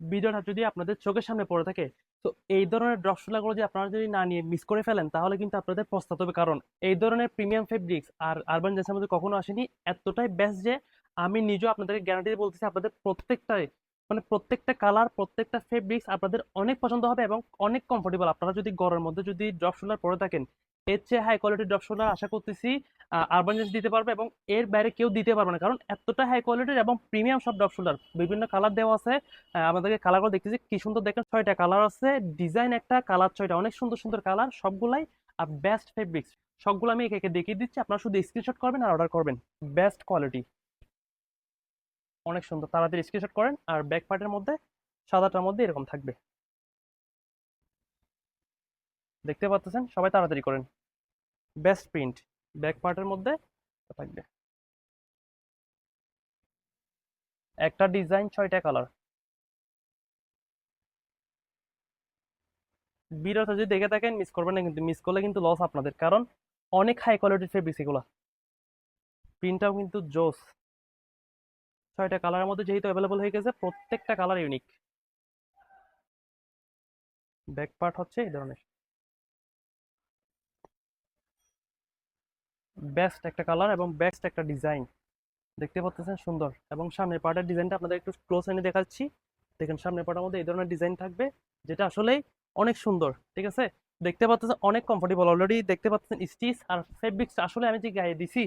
ভিডিওটা যদি আপনাদের চোখের সামনে পড়ে থাকে, তো এই ধরনের ড্রপশোলাগুলো যদি আপনারা যদি না নিয়ে মিস করে ফেলেন, তাহলে কিন্তু আপনাদের পস্তাতে হবে। কারণ এই ধরনের প্রিমিয়াম ফেব্রিক্স আর আরবান জেন্সের মধ্যে কখনো আসেনি। এতটাই বেস্ট যে আমি নিজেও আপনাদেরকে গ্যারান্টি বলতেছি, আপনাদের প্রত্যেকটাই মানে প্রত্যেকটা কালার প্রত্যেকটা ফেব্রিক্স আপনাদের অনেক পছন্দ হবে এবং অনেক কমফোর্টেবল আপনারা যদি গরমের মধ্যে যদি ড্রপ পরে থাকেন এর চেয়ে হাই কোয়ালিটির ড্রপ শোল্ডার আশা করতেছি আরবান জেন্স দিতে পারবে এবং এর বাইরে কেউ দিতে পারবে না। কারণ এতটা হাই কোয়ালিটির এবং প্রিমিয়াম সব ড্রপ শোল্ডার বিভিন্ন কালার দেওয়া আছে আমাদেরকে কালারগুলো দেখতেছি। কি সুন্দর দেখেন, ছয়টা কালার আছে। ডিজাইন একটা কালার ছয়টা। অনেক সুন্দর সুন্দর কালার সবগুলাই আর বেস্ট ফেব্রিক্স সবগুলো আমি একে দেখিয়ে দিচ্ছি। আপনারা শুধু স্ক্রিনশট করবেন আর অর্ডার করবেন। বেস্ট কোয়ালিটি অনেক সুন্দর। তাড়াতাড়ি স্ক্রিনশট করেন আর ব্যাক পার্টের মধ্যে, সাদাটার মধ্যে এরকম থাকবে। দেখতে পাচ্ছেন? সবাই তাড়াতাড়ি করেন। বেস্ট প্রিন্ট, ব্যাক পার্টের মধ্যে থাকবে। একটা ডিজাইন ছয়টা কালার। ভিডিওটা যদি দেখে থাকেন মিস করবেন না কিন্তু মিস করলে কিন্তু লস আপনাদের, কারণ অনেক হাই কোয়ালিটির ফেব্রিক্স এগুলো। প্রিন্টটাও কিন্তু জোস। ছয়টা কালারের মধ্যে যেহেতু অ্যাভেলেবল হয়ে গেছে, প্রত্যেকটা কালার ইউনিক ব্যাক পার্ট হচ্ছে এই ধরনের। বেস্ট একটা কালার এবং বেস্ট একটা ডিজাইন দেখতে পাচ্ছেন, সুন্দর। এবং সামনের পাটার ডিজাইনটা আপনাদের একটু ক্লোজ এনে দেখাচ্ছি। দেখেন, সামনের পাটার মধ্যে এই ধরনের ডিজাইন থাকবে, যেটা আসলেই অনেক সুন্দর, ঠিক আছে? দেখতে পাচ্ছেন, অনেক কমফোর্টেবল অলরেডি দেখতে পাচ্ছেন স্টিচ আর ফেব্রিক্স আসলে আমি যে গায়ে দিছি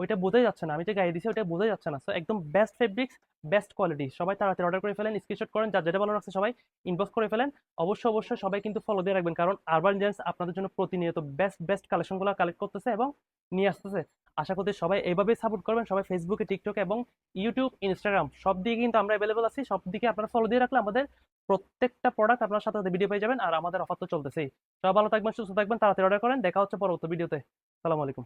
ওইটা বোঝাই যাচ্ছে না। আমি যে গায়ে দিছি, ওইটা বোঝাই যাচ্ছে না। তো একদম বেস্ট ফেব্রিক্স বেস্ট কোয়ালিটি সবাই তাড়াতাড়ি অর্ডার করে ফেলেন স্ক্রিনশট করেন, যার যেটা ভালো লাগছে সবাই ইনবক্স করে ফেলেন। অবশ্যই অবশ্যই সবাই কিন্তু ফলো দিয়ে রাখবেন, কারণ আরবান জেন্স আপনাদের জন্য প্রতিনিয়ত বেস্ট বেস্ট কালেকশনগুলো কালেক্ট করতেছে এবং নিয়ে আসতেছে। আশা করতে সবাই এইভাবেই সাপোর্ট করবেন, সবাই ফেসবুকে টিকটকে এবং ইউটিউব ইনস্টাগ্রাম সব দিকে কিন্তু আমরা অ্যাভেলেবল আছি। সব দিকে আপনারা ফলো দিয়ে রাখলে আমাদের প্রত্যেকটা প্রোডাক্ট আপনার সাথে সাথে ভিডিও পেয়ে যাবেন, আর আমাদের অফার তো চলতেছেই। সবাই ভালো থাকবেন, সুস্থ থাকবেন, তাড়াতাড়ি অর্ডার করেন, দেখা হচ্ছে পরবর্তী ভিডিওতে সালাম আলাইকুম।